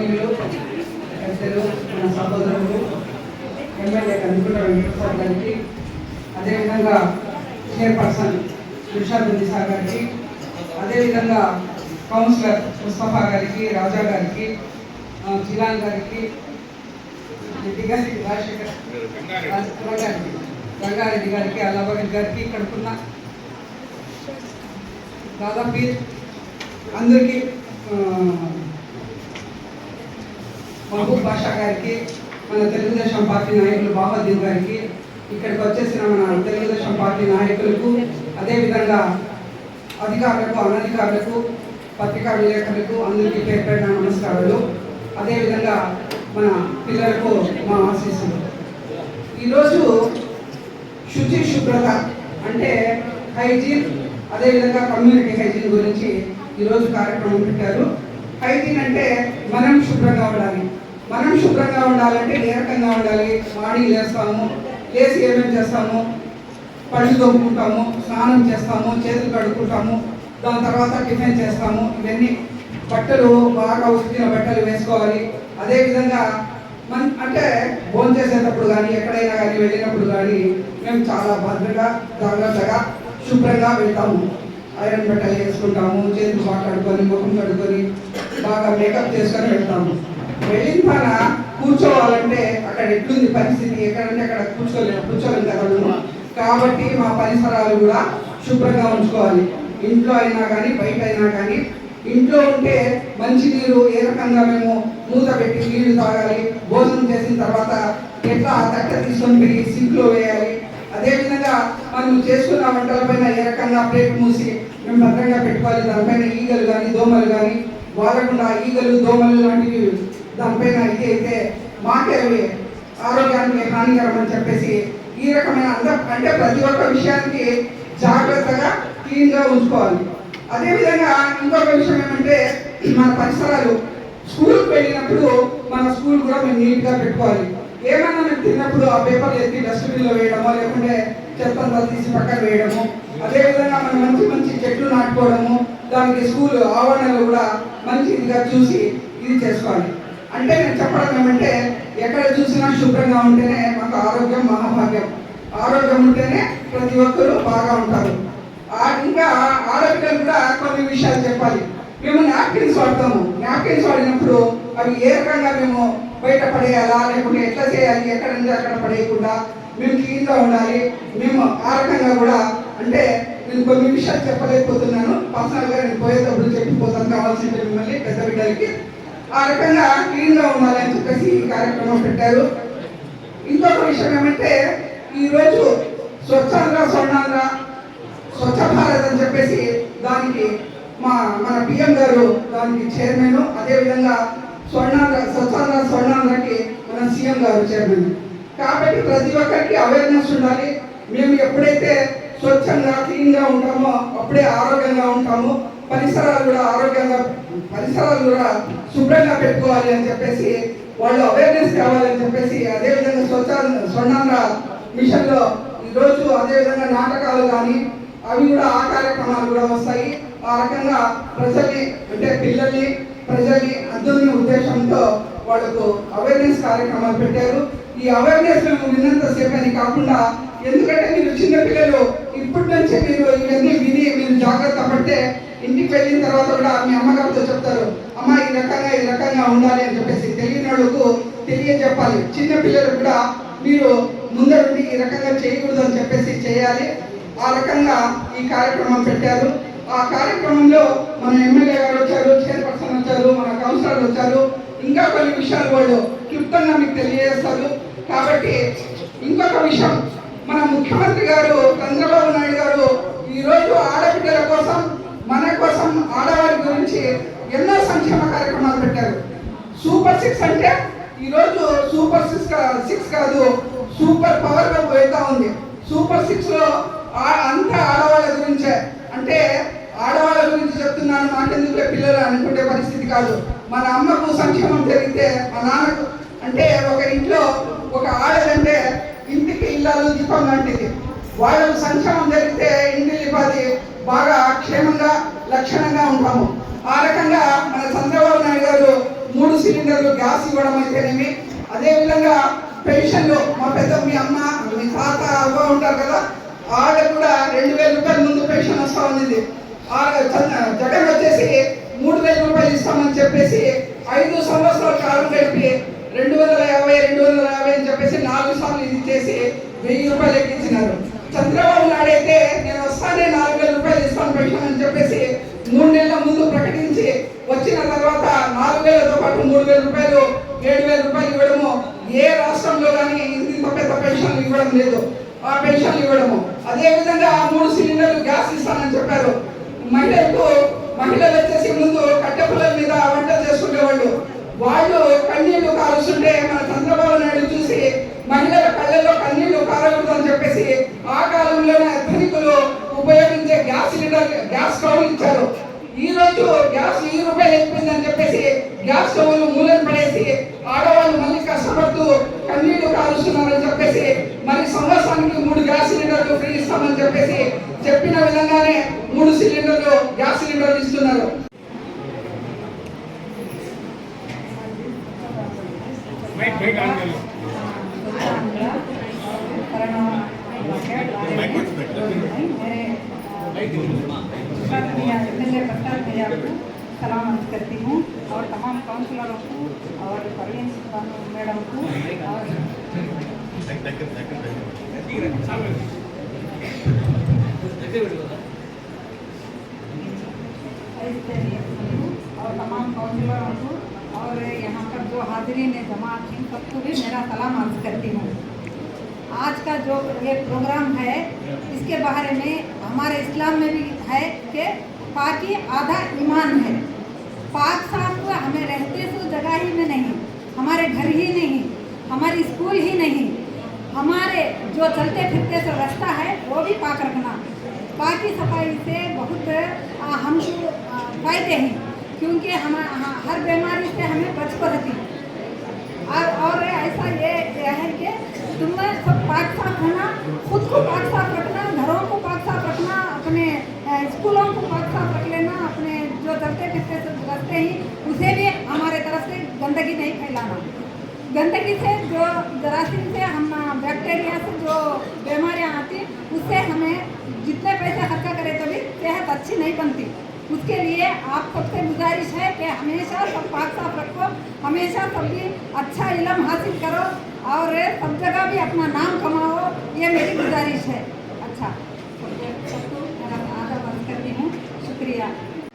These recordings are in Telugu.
గౌరవనీయులు పెద్దలు మన సహోదరులు ఎమ్మెల్యే కనుకుంట వెంకటేశ్వర గారికి అదేవిధంగా చైర్పర్సన్ ఇర్షాద్ దిశా గారికి అదేవిధంగా కౌన్సిలర్ ముస్తఫా గారికి రాజా గారికి జిలాన్ గారికి రెడ్డి గారికి రాజశేఖర్ రంగారెడ్డి రంగారెడ్డి గారికి అల్లాబాద్ గారికి ఇక్కడికున్న దాదాపు అందరికీ మహబూబ్ బాషా గారికి మన తెలుగుదేశం పార్టీ నాయకులు బాబాదీన్ గారికి ఇక్కడికి వచ్చేసిన మన తెలుగుదేశం పార్టీ నాయకులకు అదేవిధంగా అధికారులకు అనధికారులకు పత్రికా విలేకరులకు అందరికీ పేరు పెట్టిన నమస్కారాలు. అదేవిధంగా మన పిల్లలకు మా ఆశీస్సులు. ఈరోజు శుచి శుభ్రత అంటే హైజీన్ అదేవిధంగా కమ్యూనిటీ హైజీన్ గురించి ఈరోజు కార్యక్రమం పెట్టారు. హైజీన్ అంటే మనం శుభ్రంగా ఉండాలి. మనం శుభ్రంగా ఉండాలంటే ఏ రకంగా ఉండాలి? మార్నింగ్ లేస్తాము లేచి ఏమేమి చేస్తాము? పళ్ళు తోముకుంటాము స్నానం చేస్తాము చేతులు కడుక్కుంటాము దాని తర్వాత టిఫిన్ చేస్తాము. ఇవన్నీ బట్టలు బాగా ఉతికిన బట్టలు వేసుకోవాలి. అదేవిధంగా మన అంటే భోజనం చేసేటప్పుడు కానీ ఎక్కడైనా కానీ వెళ్ళినప్పుడు కానీ మేము చాలా భద్రగా జాగ్రత్తగా శుభ్రంగా వెళ్తాము. ఐరన్ బట్టలు వేసుకుంటాము చేతులు బాగా కడుక్కొని ముఖం కడుక్కొని బాగా మేకప్ చేసుకొని వెళ్తాము. వెళ్ళిన పైన కూర్చోవాలంటే అక్కడ ఎట్లుంది పరిస్థితి? ఎక్కడంటే అక్కడ కూర్చోలేము కూర్చోలేము కదా కాబట్టి మా పరిసరాలు కూడా శుభ్రంగా ఉంచుకోవాలి. ఇంట్లో అయినా కానీ బయట అయినా కానీ. ఇంట్లో ఉంటే మంచి నీరు ఏ రకంగా మేము మూత పెట్టి నీళ్ళు తాగాలి. భోజనం చేసిన తర్వాత ఎట్లా తట్ట తీసుకొని పోయి సింక్లో వేయాలి. అదేవిధంగా మనం చేసుకున్న వంటలపైన ఏ రకంగా ప్లేట్ మూసి మేము భద్రంగా పెట్టుకోవాలి. దానిపైన ఈగలు కానీ దోమలు కానీ వాడకుండా ఈగలు దోమలు లాంటివి దానిపైన ఇది అయితే మాకే అవి ఆరోగ్యానికి హానికరం అని చెప్పేసి ఈ రకమైన అంటే ప్రతి ఒక్క విషయానికి జాగ్రత్తగా క్లీన్గా ఉంచుకోవాలి. అదేవిధంగా ఇంకొక విషయం ఏమంటే మన పరిసరాలు స్కూల్కి వెళ్ళినప్పుడు మన స్కూల్ కూడా మేము నీట్గా పెట్టుకోవాలి. ఏమైనా మేము తిన్నప్పుడు ఆ పేపర్లు ఎత్తి డస్ట్బిన్లో వేయడమో లేకుంటే చెత్తంతా తీసి పక్కన వేయడము అదేవిధంగా మనం మంచి మంచి చెట్లు నాటుకోవడము దానికి స్కూల్ ఆవరణలు కూడా మంచి ఇదిగా చూసి ఇది చేసుకోవాలి. అంటే నేను చెప్పడం ఏమంటే ఎక్కడ చూసినా శుభ్రంగా ఉంటేనే మాకు ఆరోగ్యం మహాభాగ్యం. ఆరోగ్యం ఉంటేనే ప్రతి ఒక్కరూ బాగా ఉంటారు. ఇంకా ఆరోగ్యం కూడా కొన్ని విషయాలు చెప్పాలి. మేము నాప్కిన్స్ వాడతాము. నాప్కిన్స్ వాడినప్పుడు అవి ఏ రకంగా మేము బయట పడేయాలా లేకుంటే ఎట్లా చేయాలి ఎక్కడ నుంచి అక్కడ పడేయకుండా మేము క్లీన్గా ఉండాలి. మేము ఆ రకంగా కూడా అంటే నేను కొన్ని విషయాలు చెప్పలేకపోతున్నాను. పర్సనల్గా నేను పోయేటప్పుడు చెప్పిపోతాను. కావాల్సింటే మిమ్మల్ని పెద్ద బిడ్డలకి ఆ రకంగా క్లీన్గా ఉండాలని చెప్పేసి ఈ కార్యక్రమం పెట్టారు. ఇంకొక విషయం ఏమంటే ఈరోజు స్వచ్ఛంగా స్వర్ణాంధ్ర స్వచ్ఛ భారత్ అని చెప్పేసి దానికి మా మన పిఎం గారు దానికి చైర్మన్ అదేవిధంగా స్వర్ణాంధ్ర స్వచ్ఛాంధ్ర స్వర్ణాంధ్రకి మన సీఎం గారు చైర్మన్. కాబట్టి ప్రతి ఒక్కరికి అవేర్నెస్ ఉండాలి. మేము ఎప్పుడైతే స్వచ్ఛంగా క్లీన్గా ఉంటామో అప్పుడే ఆరోగ్యంగా ఉంటాము. పరిసరాలు కూడా ఆరోగ్యంగా పరిసరాలు కూడా శుభ్రంగా పెట్టుకోవాలి అని చెప్పేసి వాళ్ళు అవేర్నెస్ కావాలని చెప్పేసి అదేవిధంగా స్వచ్ఛ స్వర్ణాంధ్ర మిషన్లో ఈరోజు అదేవిధంగా నాటకాలు కానీ అవి కూడా ఆ కార్యక్రమాలు కూడా వస్తాయి. ఆ రకంగా ప్రజల్ని అంటే పిల్లల్ని ప్రజల్ని అందరినీ ఉద్దేశంతో వాళ్ళకు అవేర్నెస్ కార్యక్రమాలు పెట్టారు. ఈ అవేర్నెస్ విన్నంత సేపని అని కాకుండా ఎందుకంటే మీరు చిన్నపిల్లలు ఇప్పటి నుంచే మీరు ఇవన్నీ విని మీరు జాగ్రత్త పడితే ఇంటికి వెళ్ళిన తర్వాత కూడా మీ అమ్మగారితో చెప్తారు అమ్మ ఈ రకంగా ఈ రకంగా ఉండాలి అని చెప్పేసి తెలియని వాళ్ళకు తెలియజెప్పాలి చిన్నపిల్లలు కూడా మీరు ముందరుండి ఈ రకంగా చేయకూడదు అని చెప్పేసి చేయాలి. ఆ రకంగా ఈ కార్యక్రమం పెట్టారు. ఆ కార్యక్రమంలో మన ఎమ్మెల్యే గారు వచ్చారు చైర్పర్సన్ వచ్చారు మన కౌన్సిలర్లు వచ్చారు ఇంకా కొన్ని విషయాలు వాళ్ళు క్లుప్తంగా మీకు తెలియజేస్తారు. కాబట్టి ఇంకొక విషయం మన ముఖ్యమంత్రి గారు చంద్రబాబు నాయుడు గారు ఈరోజు ఆడబిడ్డల కోసం మన కోసం ఆడవారి గురించి ఎన్నో సంక్షేమ కార్యక్రమాలు పెట్టారు. సూపర్ సిక్స్ అంటే ఈరోజు సూపర్ సిక్స్ సిక్స్ కాదు సూపర్ పవర్గా వెళ్తా ఉంది. సూపర్ సిక్స్లో అంత అంతా ఆడవాళ్ళ గురించే. అంటే ఆడవాళ్ళ గురించి చెప్తున్నాను మాకెందుకు పిల్లలు అనుకునే పరిస్థితి కాదు. మన అమ్మకు సంక్షేమం జరిగితే మా నాన్నకు అంటే ఒక ఇంట్లో ఒక ఆడదంటే ఇంటికి ఇల్లాలు దీపం లాంటిది. వాళ్ళకు సంక్షేమం జరిగితే ఇంటిల్లిపాది బాగా క్షేమంగా లక్షణంగా ఉంటాము. ఆ రకంగా మన చంద్రబాబు నాయుడు గారు మూడు సిలిండర్లు గ్యాస్ ఇవ్వడం అయితేనేమి? అదేవిధంగా పెన్షన్లు మా పెద్ద మీ అమ్మ మీ తాత అవ్వ ఉంటారు కదా ఆడ కూడా రెండు వేల రూపాయల ముందు పెన్షన్ వస్తా ఉంది ఆ ఐదు సంవత్సరాల కాలం కలిపి రెండు వందల యాభై రెండు వందల యాభై అని చెప్పేసి నాలుగు సార్లు ఇది చేసి వెయ్యి రూపాయలు ఎక్కించినారు చంద్రబాబు నాయుడు అయితే నేను వస్తానే నాలుగు వేల రూపాయలు ఇస్తాను పెన్షన్ అని చెప్పేసి మూడు నెలల ముందు ప్రకటించి వచ్చిన తర్వాత నాలుగు వేలతో పాటు మూడు వేల రూపాయలు ఏడు వేల రూపాయలు ఇవ్వడము. ఏ రాష్ట్రంలో కానీ ఇంత పెద్ద పెన్షన్లు ఇవ్వడం లేదు. ఆ పెన్షన్లు ఇవ్వడము. అదే విధంగా మూడు సిలిండర్లు గ్యాస్ ఇస్తానని చెప్పారు. మహిళలకు మహిళలు వచ్చేసి ముందు కట్టె మీద వంట చేసుకునేవాళ్ళు. వాళ్ళు కన్నీళ్ళు కారుస్తుంటే మన చంద్రబాబు నాయుడు చూసి మహిళల కళ్ళల్లో కన్నీళ్ళు కారకూడదని చెప్పేసి ఆ కాలంలోనే ధనికులు ఉపయోగించే గ్యాస్ సిలిండర్ గ్యాస్ స్టవ్ ఇచ్చారు. ఈ రోజు గ్యాస్ ఈ రూపాయలు అయిపోయిందని చెప్పేసి గ్యాస్ స్టవ్లు మూలన పడేసి ఆడవాళ్ళు మళ్ళీ కష్టపడుతూ కన్నీళ్ళు కారుస్తున్నారని చెప్పేసి మరి సంవత్సరానికి మూడు గ్యాస్ సిలిండర్లు ఫ్రీ ఇస్తామని చెప్పేసి చెప్పిన విధంగానే మూడు సిలిండర్లు గ్యాస్ సిలిండర్లు ఇస్తున్నారు మైక్ మైక్ ఆన్ कर लो మైక్ కొంచెం పెట్టు सलाम अर्ज करती हूँ और तमाम काउंसलरों को और परवीन मैडम को और हिते और तमाम काउंसिलरों को और यहाँ पर जो हाजिरी ने जमा थी सबको भी मेरा सलाम अर्ज़ करती हूँ आज का जो ये प्रोग्राम है इसके बारे में हमारे इस्लाम में भी है कि पाकि आधा ईमान है पाक साफ़ हुआ हमें रहते तो जगह ही में नहीं हमारे घर ही नहीं हमारे स्कूल ही नहीं हमारे जो चलते फिरते सो रास्ता है वो भी पाक रखना। पाकि सफ़ाई से बहुत हम फ़ायदे हैं, क्योंकि हम हर बीमारी से हमें बच रहती और और ऐसा ये है कि तुम सब पाक साफ़ रहना, खुद को पाक साफ़ रखना, घरों को पाक साफ़ रखना, अपने स्कूलों को पाक साफ़ रख लेना, अपने जो चलते फिरते रखते ही, उसे भी हमारे तरफ़ से गंदगी नहीं फैलाना। गंदगी से जो जरासीम से हम बैक्टीरिया से जो बीमारियाँ आती उससे हमें नहीं बनती उसके लिए आप सबसे गुजारिश है कि हमेशा सब पाक साफ रखो हमेशा सभी अच्छा इलम हासिल करो और सब जगह भी अपना नाम कमाओ ये मेरी गुजारिश है अच्छा सबको मेरा आधा बंद करती हूँ शुक्रिया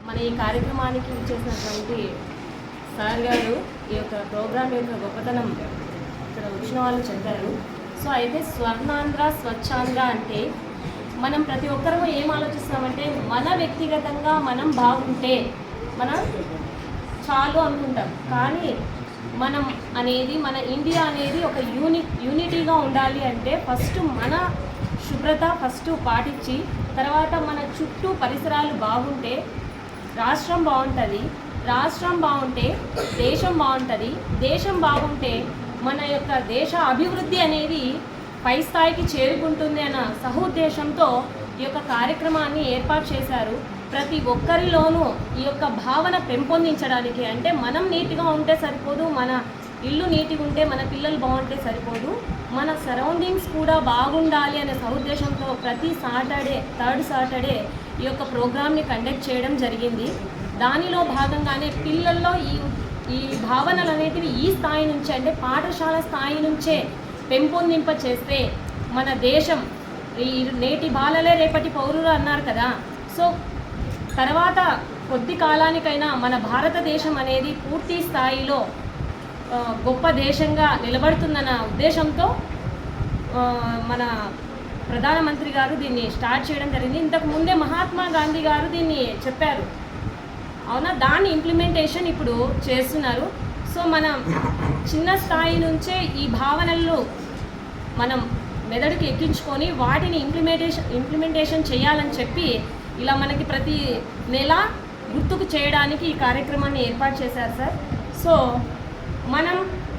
మన ఈ కార్యక్రమానికి ఇచ్చేసినటువంటి సార్ గారు ఈ యొక్క ప్రోగ్రాం యొక్క గొప్పతనం ఇక్కడ వచ్చిన వాళ్ళు చెప్పారు సో అయితే స్వర్ణాంధ్ర స్వచ్ఛాంధ్ర అంటే మనం ప్రతి ఒక్కరూ ఏం ఆలోచిస్తామంటే మన వ్యక్తిగతంగా మనం బాగుంటే మనం చాలు అనుకుంటాం. కానీ మనం అనేది మన ఇండియా అనేది ఒక యూని యూనిటీగా ఉండాలి అంటే ఫస్ట్ మన శుభ్రత ఫస్ట్ పాటించి తర్వాత మన చుట్టూ పరిసరాలు బాగుంటే రాష్ట్రం బాగుంటుంది రాష్ట్రం బాగుంటే దేశం బాగుంటుంది దేశం బాగుంటే మన యొక్క దేశ అభివృద్ధి అనేది పై స్థాయికి చేరుకుంటుంది అన్న సహోద్దేశంతో ఈ యొక్క కార్యక్రమాన్ని ఏర్పాటు చేశారు. ప్రతి ఒక్కరిలోనూ ఈ యొక్క భావన పెంపొందించడానికి అంటే మనం నీట్గా ఉంటే సరిపోదు మన ఇల్లు నీట్గా ఉంటే మన పిల్లలు బాగుంటే సరిపోదు మన సరౌండింగ్స్ కూడా బాగుండాలి అనే సదుద్దేశంతో ప్రతి సాటర్డే థర్డ్ సాటర్డే ఈ యొక్క ప్రోగ్రామ్ని కండక్ట్ చేయడం జరిగింది. దానిలో భాగంగానే పిల్లల్లో ఈ ఈ భావనలు అనేటివి ఈ స్థాయి నుంచే అంటే పాఠశాల స్థాయి నుంచే పెంపొందింప చేస్తే మన దేశం ఈ నేటి బాలలే రేపటి పౌరులు అన్నారు కదా. సో తర్వాత కొద్ది కాలానికైనా మన భారతదేశం అనేది పూర్తి స్థాయిలో గొప్ప దేశంగా నిలబడుతుందన్న ఉద్దేశంతో మన ప్రధానమంత్రి గారు దీన్ని స్టార్ట్ చేయడం జరిగింది. ఇంతకు ముందే మహాత్మా గాంధీ గారు దీన్ని చెప్పారు. అవునా? దాని ఇంప్లిమెంటేషన్ ఇప్పుడు చేస్తున్నారు. సో మన చిన్న స్థాయి నుంచే ఈ భావనల్లో మనం మెదడుకి ఎక్కించుకొని వాటిని ఇంప్లిమెంటేషన్ ఇంప్లిమెంటేషన్ చేయాలని చెప్పి ఇలా మనకి ప్రతి నెల గుర్తుకు చేయడానికి ఈ కార్యక్రమాన్ని ఏర్పాటు చేశారు సార్. సో మనం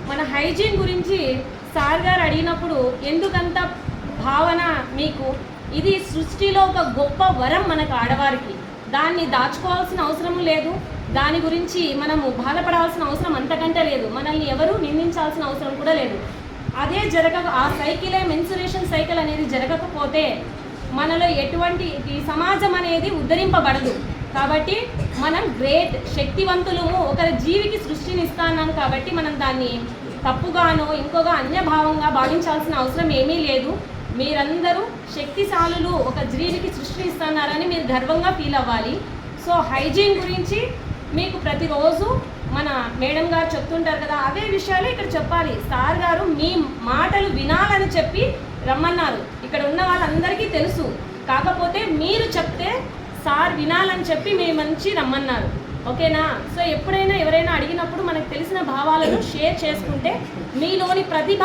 మన హైజీన్ గురించి సార్ గారు అడిగినప్పుడు ఎందుకంత భావన మీకు? ఇది సృష్టిలో ఒక గొప్ప వరం మనకు ఆడవారికి. దాన్ని దాచుకోవాల్సిన అవసరం లేదు. దాని గురించి మనము బాధపడాల్సిన అవసరం అంతకంటే లేదు. మనల్ని ఎవరు నిందించాల్సిన అవసరం కూడా లేదు. అదే జరగక ఆ సైకిలే మెన్సురేషన్ సైకిల్ అనేది జరగకపోతే మనలో ఎటువంటి ఈ సమాజం అనేది ఉద్ధరింపబడదు. కాబట్టి మనం గ్రేట్ శక్తివంతులము ఒకరి జీవికి సృష్టినిస్తాన్నాం కాబట్టి మనం దాన్ని తప్పుగానో ఇంకోగా అన్యభావంగా భావించాల్సిన అవసరం ఏమీ లేదు. మీరందరూ శక్తిశాలులు ఒక జీవికి సృష్టిని ఇస్తున్నారని మీరు గర్వంగా ఫీల్ అవ్వాలి. సో హైజీన్ గురించి మీకు ప్రతిరోజు మన మేడం గారు చెప్తుంటారు కదా అవే విషయాలు ఇక్కడ చెప్పాలి. సార్ గారు మీ మాటలు వినాలని చెప్పి రమ్మన్నారు. ఇక్కడ ఉన్న వాళ్ళందరికీ తెలుసు. కాకపోతే మీరు చెప్తే సార్ వినాలని చెప్పి మీ మంచి రమ్మన్నారు. ఓకేనా? సో ఎప్పుడైనా ఎవరైనా అడిగినప్పుడు మనకు తెలిసిన భావాలను షేర్ చేసుకుంటే మీలోని ప్రతిభ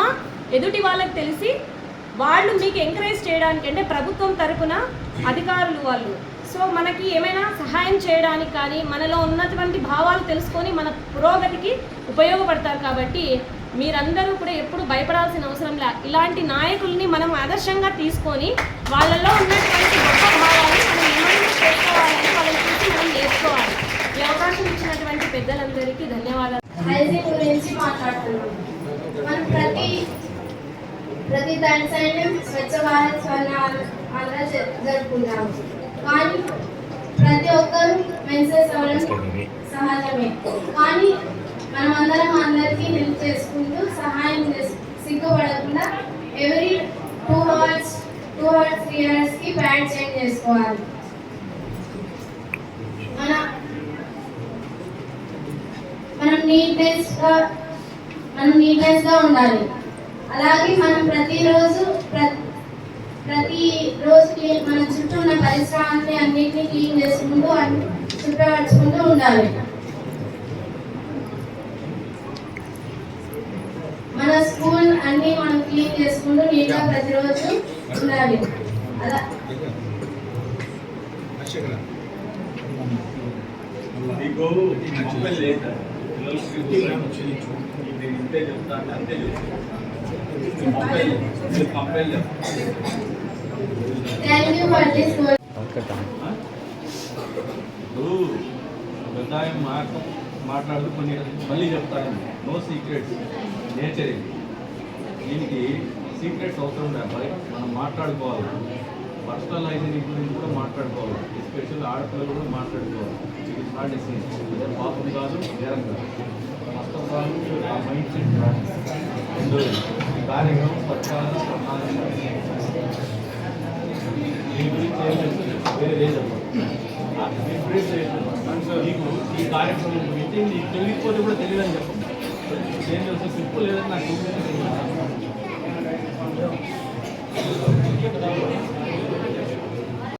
ఎదుటి వాళ్ళకి తెలిసి వాళ్ళు మీకు ఎంకరేజ్ చేయడానికి అంటే ప్రభుత్వం తరపున అధికారులు వాళ్ళు సో మనకి ఏమైనా సహాయం చేయడానికి కానీ మనలో ఉన్నటువంటి భావాలు తెలుసుకొని మన పురోగతికి ఉపయోగపడతారు కాబట్టి మీరందరూ కూడా ఎప్పుడు భయపడాల్సిన అవసరం లే. ఇలాంటి నాయకుల్ని మనం ఆదర్శంగా తీసుకొని వాళ్ళలో ఉన్నటువంటి గొప్ప మనం నిమగ్నం చేసుకోవాలని వాళ్ళని చూసి మనం నేర్చుకోవాలి. ఈ అవకాశం ఇచ్చినటువంటి పెద్దలందరికీ ధన్యవాదాలు. హైజీన్ గురించి మాట్లాడుతున్నాం. మనం ప్రతి ప్రతి దాని సైన్యం స్వచ్ఛ భారత్ స్వర్ణ ఆంధ్ర కానీ ప్రతి ఒక్కరు మెన్సెస్ అవ్వడం సహజమే. కానీ మనం అందరం అందరికీ హెల్ప్ చేసుకుంటూ సహాయం చేసు సిగ్గుపడకుండా every two hours two hours three అవర్స్కి ప్యాడ్ చేంజ్ చేసుకోవాలి. మన మనం నీట్నెస్గా మనం నీట్నెస్గా ఉండాలి. అలాగే మనం ప్రతిరోజు ప్ర- ప్రతి రోజు పరిసరాలని అన్నిటిని క్లీన్ చేసుకుంటూ అన్ని శుభ్రపరచుకుంటూ ఉండాలి. మన స్కూల్ అన్ని మనం క్లీన్ చేసుకుంటూ నీట్గా ప్రతిరోజు ఉండాలి. అలా. మీకు మొబైల్ లేదు నేను ఇంతే చెప్తాను అంతే చెప్తాను మొబైల్ మీరు mobile thank you for this ఇప్పుడు వ్యవసాయం మాట మాట్లాడుతూ కొన్ని మళ్ళీ చెప్తాను. నో సీక్రెట్స్ నేచర్ ఇది దీనికి సీక్రెట్స్ అవసరం లేదు మనం మాట్లాడుకోవాలి. పర్సనల్ హైజీనిక్ గురించి కూడా మాట్లాడుకోవాలి. ఎస్పెషల్ ఆడపిల్లలు కూడా మాట్లాడుకోవాలి. ఇట్ నాట్ డిసీజ్ ఇదే పాపం కాదు నేరం కాదు. ఫస్ట్ ఆఫ్ ఆల్ ఆ మైండ్ సెట్ రెండోది కార్యక్రమం పచ్చాలి ప్రణాళిక దీని గురించి ఏం లేదు వేరే లేదు ఆ నీకు ఈ కార్యక్రమం గురించి నీకు తెలియకపోతే కూడా తెలియదని చెప్పండి ఏం తెలుసు సింపుల్ లేదని నాకు తెలియదు.